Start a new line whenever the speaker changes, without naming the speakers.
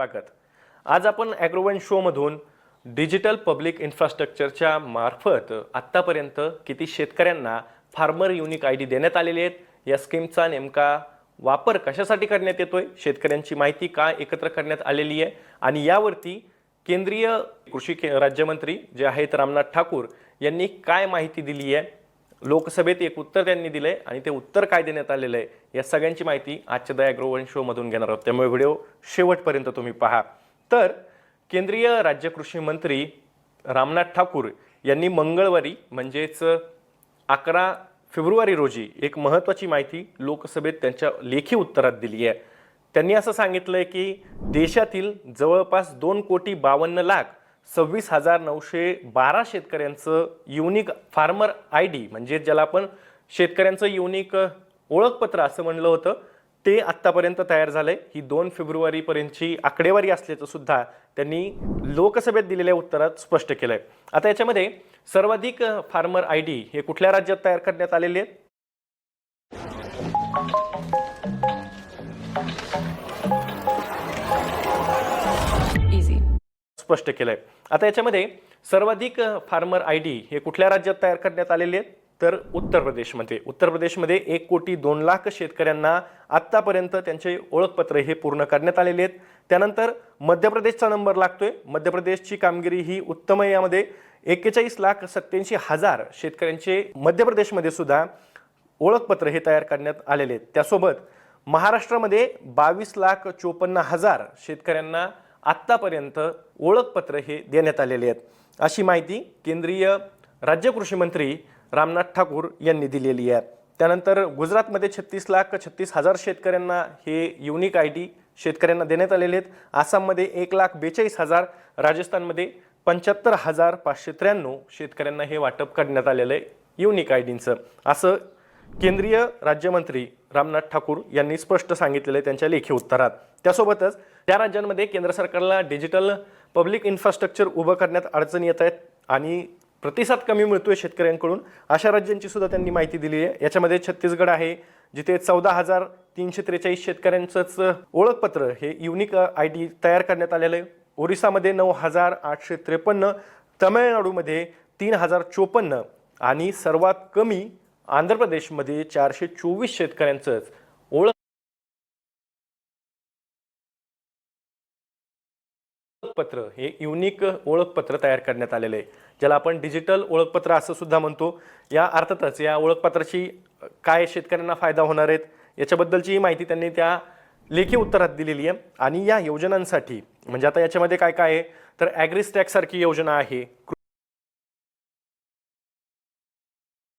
स्वागत. आज आपण ॲग्रोवन शोमधून डिजिटल पब्लिक इन्फ्रास्ट्रक्चरच्या मार्फत आत्तापर्यंत किती शेतकऱ्यांना फार्मर युनिक आय डी देण्यात आलेली आहेत या स्कीमचा नेमका वापर कशासाठी करण्यात येतोय शेतकऱ्यांची माहिती का एकत्र करण्यात आलेली आहे आणि यावरती केंद्रीय कृषी के राज्यमंत्री जे आहेत रामनाथ ठाकूर यांनी काय माहिती दिली आहे लोकसभेत एक उत्तर त्यांनी दिलंय आणि ते उत्तर काय देण्यात आलेलं आहे या सगळ्यांची माहिती आजच्या दया ग्रोवन शोमधून घेणार आहोत. त्यामुळे व्हिडिओ शेवटपर्यंत तुम्ही पहा. तर केंद्रीय राज्य कृषी मंत्री रामनाथ ठाकूर यांनी मंगळवारी म्हणजेच अकरा फेब्रुवारी रोजी एक महत्त्वाची माहिती लोकसभेत त्यांच्या लेखी उत्तरात दिली आहे. त्यांनी असं सांगितलं आहे की देशातील जवळपास दोन कोटी बावन्न लाख सव्वीस हजार नऊशे बारा शेतकऱ्यांचं युनिक फार्मर आय डी म्हणजे ज्याला आपण शेतकऱ्यांचं युनिक ओळखपत्र असं म्हणलं होतं ते आत्तापर्यंत तयार झालं आहे ही दोन फेब्रुवारीपर्यंतची आकडेवारी असल्याचं सुद्धा त्यांनी लोकसभेत दिलेल्या उत्तरात स्पष्ट केलं आहे आता याच्यामध्ये सर्वाधिक फार्मर आय डी हे कुठल्या राज्यात तयार करण्यात आलेले आहेत? स्पष्ट केलं आहे आता याच्यामध्ये सर्वाधिक फार्मर आय डी हे कुठल्या राज्यात तयार करण्यात आलेले आहेत? तर उत्तर प्रदेशमध्ये. उत्तर प्रदेशमध्ये एक कोटी दोन लाख शेतकऱ्यांना आत्तापर्यंत त्यांचे ओळखपत्र हे पूर्ण करण्यात आलेले आहेत. त्यानंतर मध्य प्रदेशचा नंबर लागतोय. मध्य प्रदेशची कामगिरी ही उत्तम आहे. यामध्ये एक्केचाळीस लाख सत्याऐंशी हजार शेतकऱ्यांचे मध्य प्रदेशमध्ये सुद्धा ओळखपत्र हे तयार करण्यात आलेले आहेत. त्यासोबत महाराष्ट्रामध्ये बावीस लाख चोपन्न हजार शेतकऱ्यांना आत्तापर्यंत ओळखपत्र हे देण्यात आलेले आहेत. अशी माहिती केंद्रीय राज्य कृषी मंत्री रामनाथ ठाकूर यांनी दिलेली आहे. त्यानंतर गुजरातमध्ये छत्तीस लाख छत्तीस हजार शेतकऱ्यांना हे युनिक आय डी शेतकऱ्यांना देण्यात आलेले आहेत. आसाममध्ये एक लाख बेचाळीस हजार राजस्थानमध्ये पंच्याहत्तर हजार पाचशे त्र्याण्णव शेतकऱ्यांना हे वाटप करण्यात आलेलं आहे युनिक आय डींचं असं केंद्रीय राज्यमंत्री रामनाथ ठाकूर यांनी स्पष्ट सांगितलेलं आहे त्यांच्या लेखी उत्तरात. त्यासोबतच त्या राज्यांमध्ये केंद्र सरकारला डिजिटल पब्लिक इन्फ्रास्ट्रक्चर उभं करण्यात अडचणी येत आहेत आणि प्रतिसाद कमी मिळतोय शेतकऱ्यांकडून अशा राज्यांची सुद्धा त्यांनी माहिती दिली आहे याच्यामध्ये छत्तीसगड आहे जिथे चौदा हजार तीनशे त्रेचाळीस शेतकऱ्यांचंच ओळखपत्र हे युनिक आय डी तयार करण्यात आलेलं आहे. ओरिसामध्ये नऊ हजार आठशे त्रेपन्न तमिळनाडूमध्ये तीन हजार चोपन्न आणि सर्वात कमी आंध्र प्रदेशमध्ये चारशे चोवीस शेतकऱ्यांचंच ओळख ओळखपत्र हे युनिक ओळखपत्र तयार करण्यात आलेलं आहे ज्याला आपण डिजिटल ओळखपत्र असं सुद्धा म्हणतो. या अर्थातच या ओळखपत्राची काय शेतकऱ्यांना फायदा होणार आहेत याच्याबद्दलची माहिती त्यांनी त्या लेखी उत्तरात दिलेली आहे. आणि या योजनांसाठी म्हणजे आता याच्यामध्ये काय काय आहे तर ॲग्रिस्टॅकसारखी योजना आहे.